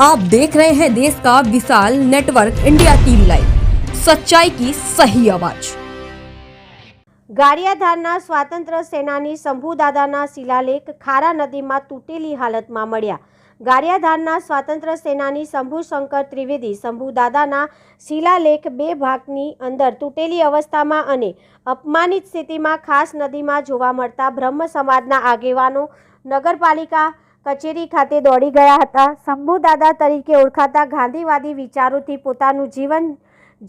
आप देख रहे हैं देश का विशाल नेटवर्क इंडिया टीवी लाइव सच्चाई की सही आवाज ગારિયાધારના સ્વાતંત્ર્ય સેનાની શંભુદાદાના શિલાલેખ ખારા નદીમાં તૂટેલી હાલતમાં મળ્યા ગારિયાધારના સ્વાતંત્ર્ય સેનાની શંભુશંકર ત્રિવેદી શંભુદાદાના શિલાલેખ બે ભાગની અંદર તૂટેલી અવસ્થામાં અને અપમાનિત સ્થિતિમાં ખાસ નદીમાં જોવા મળતા બ્રહ્મ સમાજના આગેવાનો નગરપાલિકા કચેરી ખાતે દોડી ગયા હતા. શંભુદાદા તરીકે ઓળખાતા ગાંધીવાદી વિચારોથી પોતાનું જીવન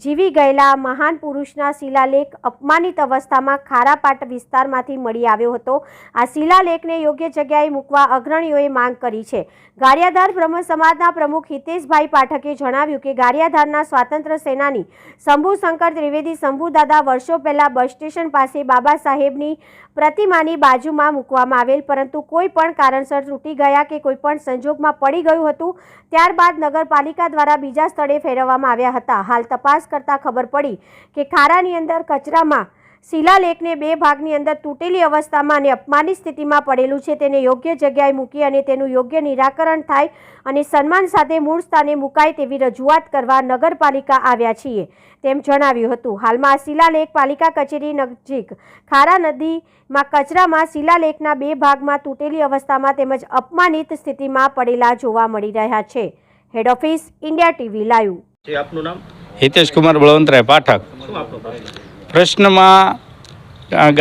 જીવી ગયેલા મહાન પુરુષના શિલાલેખ અપમાનિત અવસ્થામાં ખારાપાટ વિસ્તારમાંથી મળી આવ્યો હતો. આ શિલાલેખને યોગ્ય જગ્યાએ મૂકવા અગ્રણીઓએ માંગ કરી છે. ગારિયાધાર બ્રહ્મ સમાજના પ્રમુખ હિતેશભાઈ પાઠકે જણાવ્યું કે ગારિયાધારના સ્વાતંત્ર્ય સેનાની શંભુશંકર ત્રિવેદી શંભુદાદા વર્ષો પહેલાં બસ સ્ટેશન પાસે બાબા સાહેબની પ્રતિમાની બાજુમાં મૂકવામાં આવેલ, પરંતુ કોઈ પણ કારણસર તૂટી ગયા કે કોઈ પણ સંજોગમાં પડી ગયું હતું, ત્યારબાદ નગરપાલિકા દ્વારા બીજા સ્થળે ફેરવવામાં આવ્યા હતા. હાલ તપાસ કરતા ખબર પડી કે ખારાની અંદર કચરામાં શિલાલેખને બે ભાગની અંદર તૂટેલી અવસ્થામાં અને અપમાનિત સ્થિતિમાં પડેલું છે. તેને યોગ્ય જગ્યાએ મૂકી અને તેનું યોગ્ય નિરાકરણ થાય અને સન્માન સાથે મૂળ સ્થાને મુકાય તેવી રજૂઆત કરવા નગરપાલિકા આવ્યા છીએ, તેમ જણાવ્યું હતું. હાલમાં શિલાલેખ પાલિકા કચેરી નજીક ખારા નદીમાં કચરામાં શિલાલેખના બે ભાગમાં તૂટેલી અવસ્થામાં તેમજ અપમાનિત સ્થિતિમાં પડેલા જોવા મળી રહ્યા છે. Head office India TV, live. આપનું નામ? હિતેશ કુમાર બળવંતરાય પાઠક. પ્રશ્નમાં અ,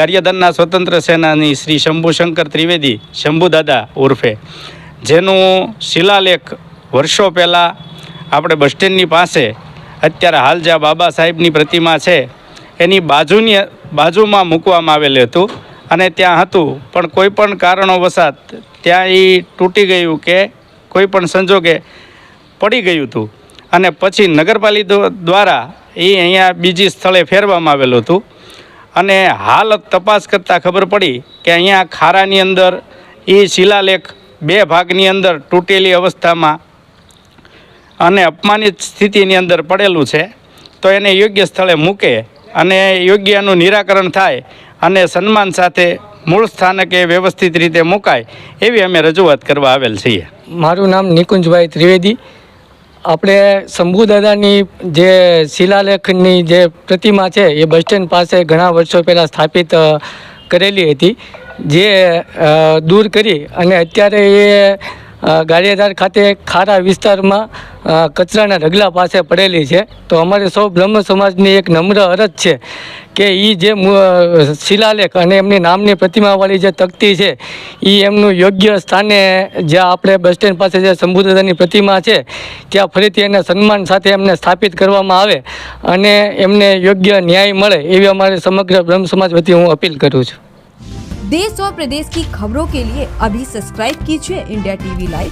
સ્વતંત્ર સેનાની શ્રી શંભુશંકર ત્રિવેદી શંભુદાદા ઉર્ફે જેનું શિલાલેખ વર્ષો પહેલાં આપણે બસ સ્ટેન્ડની પાસે અત્યારે હાલ જ્યાં બાબા સાહેબની પ્રતિમા છે એની બાજુની બાજુમાં મૂકવામાં આવેલું હતું અને ત્યાં હતું. પણ કોઈ પણ કારણોવશાત ત્યાં એ તૂટી ગયું કે કોઈ પણ સંજોગે પડી ગયું હતું. અને પછી નગરપાલિકા દ્વારા એ અહીંયા બીજી સ્થળે ફેરવામાં આવેલું હતું. અને હાલ તપાસ કરતાં ખબર પડી કે અહીંયા ખારાની અંદર એ શિલાલેખ બે ભાગની અંદર તૂટેલી અવસ્થામાં અને અપમાનિત સ્થિતિની અંદર પડેલું છે. તો એને યોગ્ય સ્થળે મૂકે અને યોગ્યનું નિરાકરણ થાય અને સન્માન સાથે મૂળ સ્થાનકે વ્યવસ્થિત રીતે મુકાય એવી અમે રજૂઆત કરવા આવેલ છીએ. મારું નામ નિકુંજભાઈ ત્રિવેદી. આપણે શંભુદાદાની જે શિલાલેખની જે પ્રતિમા છે એ બસ સ્ટેન્ડ પાસે ઘણા વર્ષો પહેલાં સ્થાપિત કરેલી હતી. જે દૂર કરી અને અત્યારે એ અ, ખાતે ખારા વિસ્તારમાં કચરાના ઢગલા પાસે પડેલી છે તો અમારે સૌ બ્રહ્મ સમાજની એક નમ્ર અરજ છે કે એ જે મુ- અ, શિલાલેખ અને એમની નામની પ્રતિમાવાળી જે તકતી છે એ એમનું યોગ્ય સ્થાને જ્યાં આપણે બસ સ્ટેન્ડ પાસે જે શંભુદાદાની પ્રતિમા છે ત્યાં ફરીથી એને સન્માન સાથે એમને સ્થાપિત કરવામાં આવે અને એમને યોગ્ય ન્યાય મળે એવી અમારે સમગ્ર બ્રહ્મ સમાજ વતી હું અપીલ કરું છું देश और प्रदेश की खबरों के लिए अभी सब्सक्राइब कीजिए इंडिया टीवी लाइव